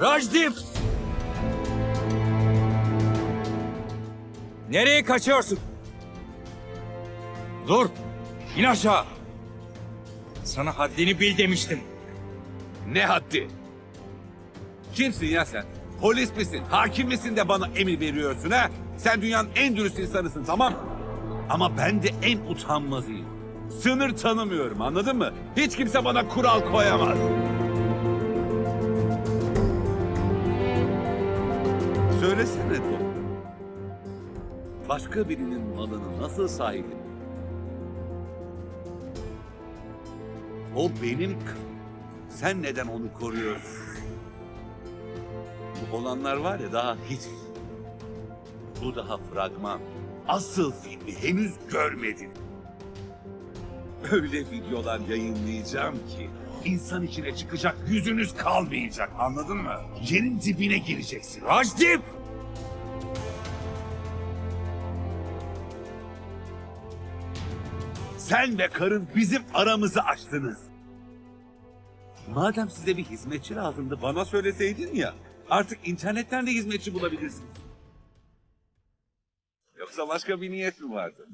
Rajdip! Nereye kaçıyorsun? Dur! İn aşağı! Sana haddini bil demiştim. Ne haddi? Kimsin ya sen? Polis misin? Hakim misin de bana emir veriyorsun ha? Sen dünyanın en dürüst insanısın tamam? Ama ben de en utanmazıyım. Sınır tanımıyorum anladın mı? Hiç kimse bana kural koyamaz. Söylesene Tom. Başka birinin malına nasıl sahip? O benim Sen neden onu koruyorsun? Bu olanlar var ya daha hiç. Bu daha fragman. Asıl filmi henüz görmedin. Öyle videolar yayınlayacağım ki insan içine çıkacak yüzünüz kalmayacak anladın mı? Yerin dibine gireceksin. Rajdip! Sen ve karın bizim aramızı açtınız. Madem size bir hizmetçi lazımdı bana söyleseydin ya. Artık internetten de hizmetçi bulabilirsiniz. Yoksa başka bir niyet mi vardı?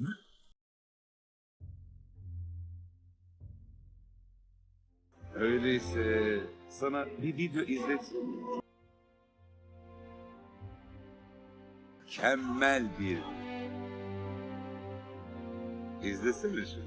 Öyleyse sana bir video izleteyim. Mükemmel bir is the solution.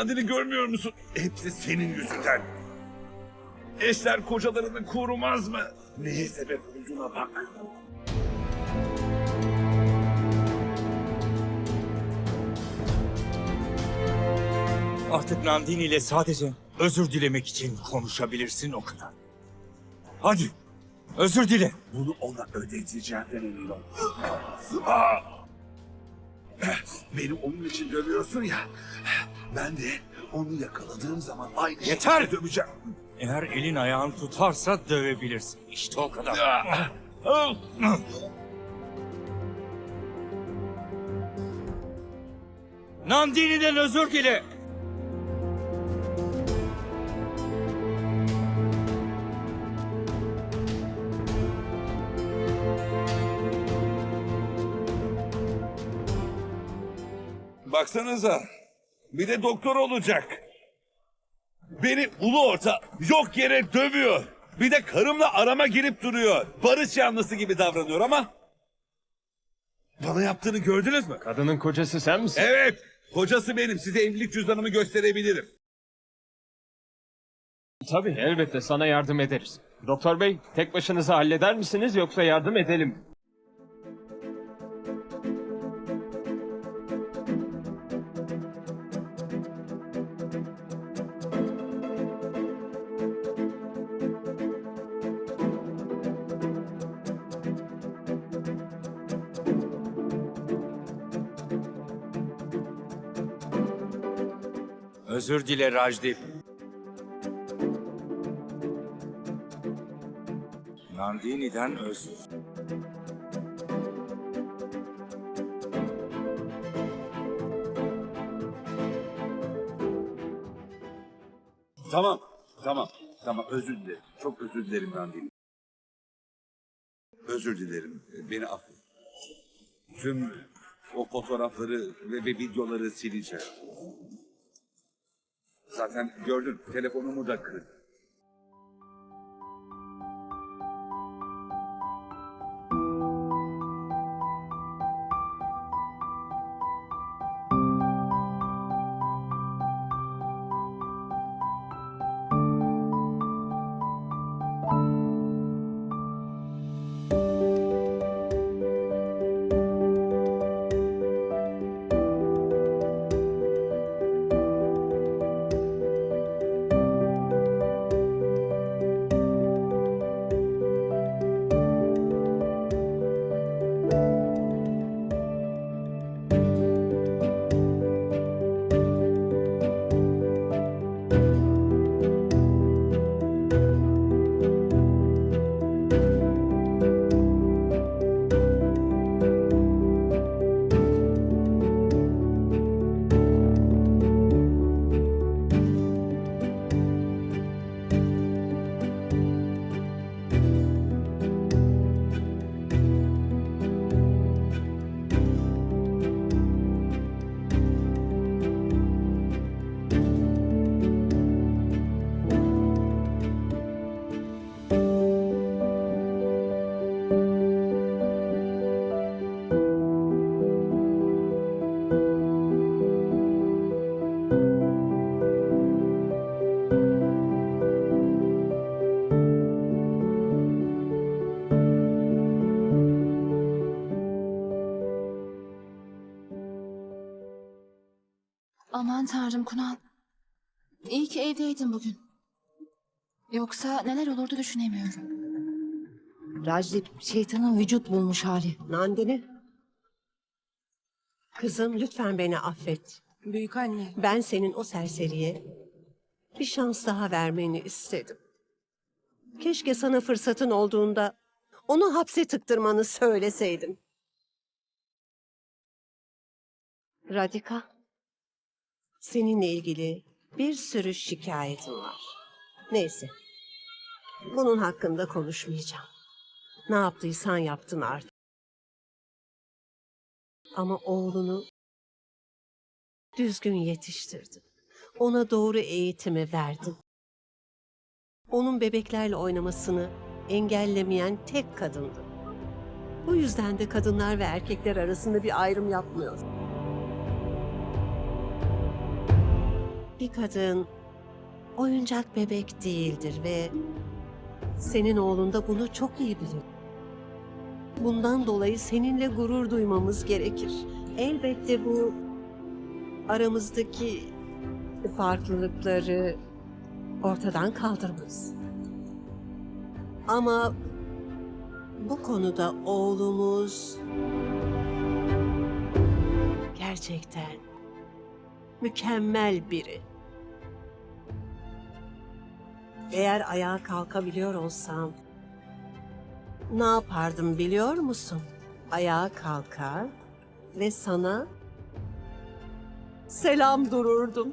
Nandini görmüyor musun? Hepsi senin yüzünden. Eşler kocalarını korumaz mı? Neye sebep olduğuna bak. Artık Nandini ile sadece özür dilemek için konuşabilirsin o kadar. Hadi, özür dile. Bunu ona ödeteceğimden emin ol. Ah! Beni onun için dövüyorsun ya. Ben de onu yakaladığım zaman aynı Yeter! döveceğim. Eğer elin ayağın tutarsa dövebilirsin. İşte o kadar. Ah! Nandini'den özür dile. Baksanıza. Bir de doktor olacak. Beni ulu orta yok yere dövüyor. Bir de karımla arama girip duruyor. Barış yanlısı gibi davranıyor ama... Bana yaptığını gördünüz mü? Kadının kocası sen misin? Evet. Kocası benim. Size evlilik cüzdanımı gösterebilirim. Tabii elbette sana yardım ederiz. Doktor bey tek başınıza halleder misiniz yoksa yardım edelim mi? Özür dile Rajdip. Nandini'den özür. Tamam, tamam, tamam. Özür dilerim. Çok özür dilerim Nandini. Özür dilerim. Beni affet. Tüm o fotoğrafları ve, ve videoları sileceğim. Zaten gördün, telefonumu da kırdım. Aman tanrım Kunal. İyi ki evdeydin bugün. Yoksa neler olurdu düşünemiyorum. Rajdip şeytanın vücut bulmuş hali. Nandini. Kızım lütfen beni affet. Büyük anne. Ben senin o serseriye bir şans daha vermeni istedim. Keşke sana fırsatın olduğunda onu hapse tıktırmanı söyleseydim. Radika, seninle ilgili bir sürü şikayetim var. Neyse, bunun hakkında konuşmayacağım. Ne yaptıysan yaptın artık. Ama oğlunu düzgün yetiştirdin. Ona doğru eğitimi verdin. Onun bebeklerle oynamasını engellemeyen tek kadındı. Bu yüzden de kadınlar ve erkekler arasında bir ayrım yapmıyor. Bir kadın oyuncak bebek değildir ve senin oğlun da bunu çok iyi bilir. Bundan dolayı seninle gurur duymamız gerekir. Elbette bu aramızdaki farklılıkları ortadan kaldırmaz. Ama bu konuda oğlumuz gerçekten mükemmel biri. Eğer ayağa kalkabiliyor olsam ne yapardım biliyor musun? Ayağa kalkar ve sana selam dururdum.